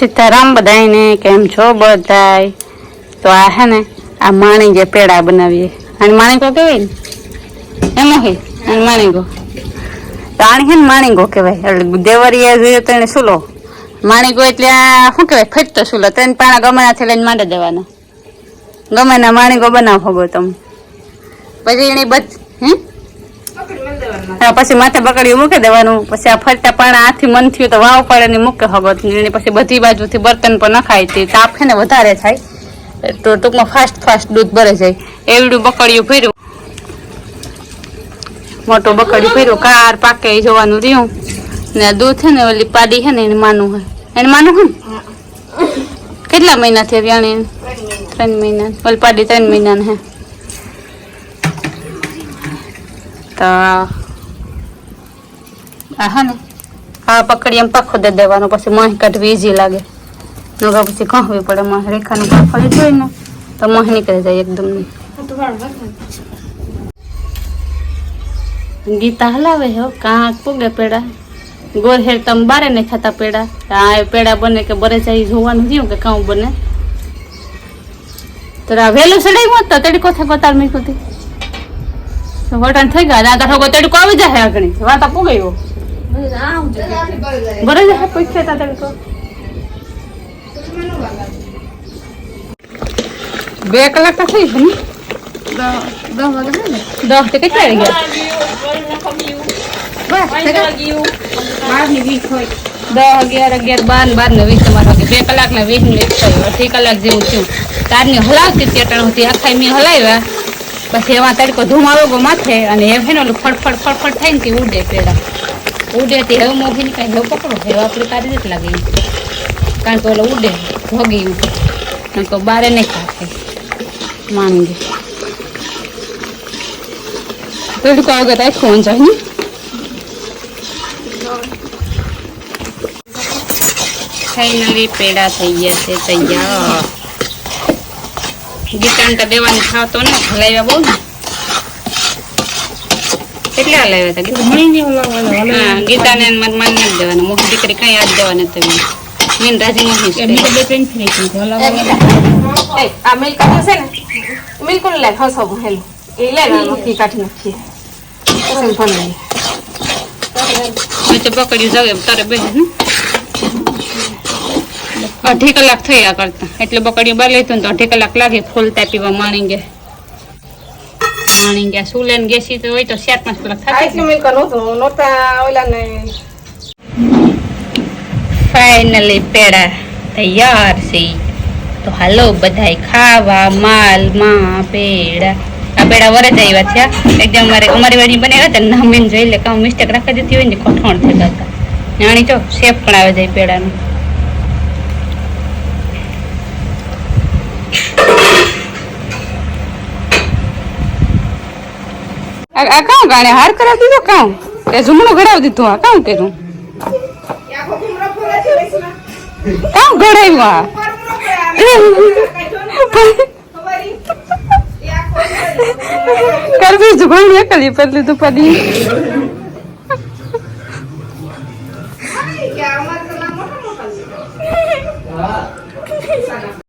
સીતારામ બધાને કેમ છો બધાય તો આ હે ને આ માણી પેડા બનાવીએ અને માણીકો કહેવાય ને એમ હે અને માણીકો તો આણી હે ને માણીકો કહેવાય એટલે દેવરીએ જોઈએ તો એને સુલો માણીકો એટલે આ શું કહેવાય ફેટતો સુલો તેને પાણા ગમેનાથી લઈને માંડે દેવાનો ગમેના માણીકો બનાવો ભોગો તમે પછી એને બધ હે પછી માથે બકડીયું મૂકી દેવાનું પછી આ ફરતા પાણા આથી મન થયું તો વાવ પડે ને મૂકે હગત ને પછી બધી બાજુથી બર્તન પણ નખાય તે તાપ છે ને વધારે થાય તો ટૂંકમાં ફાસ્ટ ફાસ્ટ દૂધ ભરે જાય એવડું બકડીયું ફેર્યું મોટો બકડીયું ફેર્યું કાર પાકે જોવાનું રહ્યું ને દૂધ છે ને ઓલી પાડી છે ને એને માનું હોય એને માનું હોય ને કેટલા મહિનાથી વ્યાણી ત્રણ મહિના ઓલી પાડી ત્રણ મહિનાને હે તો આ હા ને હા પકડી એમ પાખો દે દેવાનો પછી મહી કાઢવી ઈઝી લાગે નગર પછી કહવી પડે મહ રેખાનું પાખડી જોઈ ને તો મહ નીકળી જાય એકદમ નહીં ગીતા હલાવે હો કાંક પૂગે પેડા ગોર હેર તમે બારે ને ખાતા પેડા આ પેડા બને કે બરે જાય જોવાનું થયું કે કાઉ બને તો આ વહેલું સડાયું તો તડકો થાય ગોતાર મીકુતી વટણ થઈ ગયા ના તો તડકો આવી જાય આગળ વાતા પૂગાયો बरं झालं पैसे येतात त्यांना बे कलाक कसं येतं दहा ते काय काय ગયા દસ અગિયાર અગિયાર બાર બાર ને વીસ તમારા વાગે બે કલાકના વીસ મિનિટ થયું અડધી કલાક જેવું થયું તારને હલાવતી ત્યાં હતી આખા મેં હલાવ્યા પછી એમાં તડકો ધુમાડો ગો માથે અને એ ફેનો ફળફળ ફળફળ થાય ને તે ઉડે પેલા ઉડે તેમો ઘી ની કે ઘી પકડો કે વાપરી તારી દેત લાગે કે કાય તો ઉડે ભગયું તો તો બારે ન ખાકે માંગી તો કો ગતાય ખોન જ ની ફાઇનલી પેડા થઈ ગયા છે તૈયાર દીકાંતા દેવાની થા તો ને ભલાયા બોલ કેટલા લાવ્યા હતા કી મલની હોવા મને હોલ નહી ગીતા ને મન મન દેવાનો મોહ દીકરી કઈ આડ દેવાનો તમે મેન રાજી નહી કે મિડલે પેન ફની કી ભલા એ અમેરિકન આસને હું બિલકુલ લખો સબ હેલ એ લાગે કે કી કાઠી નખીએ તો હું પણ નહી તો મે જો પકડ્યું જ આવે તારે બે હં અઢી કલાક થાય આ કરતા એટલે પકડ્યું બહાર લેતો તો અઢી કલાક લાગે ફોલ તાપી વમાણીંગે પાણી ગયા સુલેન ગેસી તો હોય તો ચાર પાંચ કલાક થાય આઈસ્ક્રીમ મિલ્ક નહોતું નહોતા ઓલા ને ફાઇનલી પેડા તૈયાર છે તો હાલો બધાય ખાવા માલ માં પેડા આ પેડા વરજ આવ્યા છે એકદમ અમારે અમારી વાડી બનાવ્યા હતા નામ જોઈ લે કામ મિસ્ટેક રાખી દીધી હોય ને કોઠણ થતા હતા જાણી જો શેપ પણ આવે જાય પેડાનું આ કાઉ ગાણે હાર કરાવી દીધો કાઉ તે ઝુમણું ઘડાવી દીધું આ કાઉ કર્યું કાઉ ઘડાવ્યું આ કરવી જુગણ એકલી પર લીધું પડી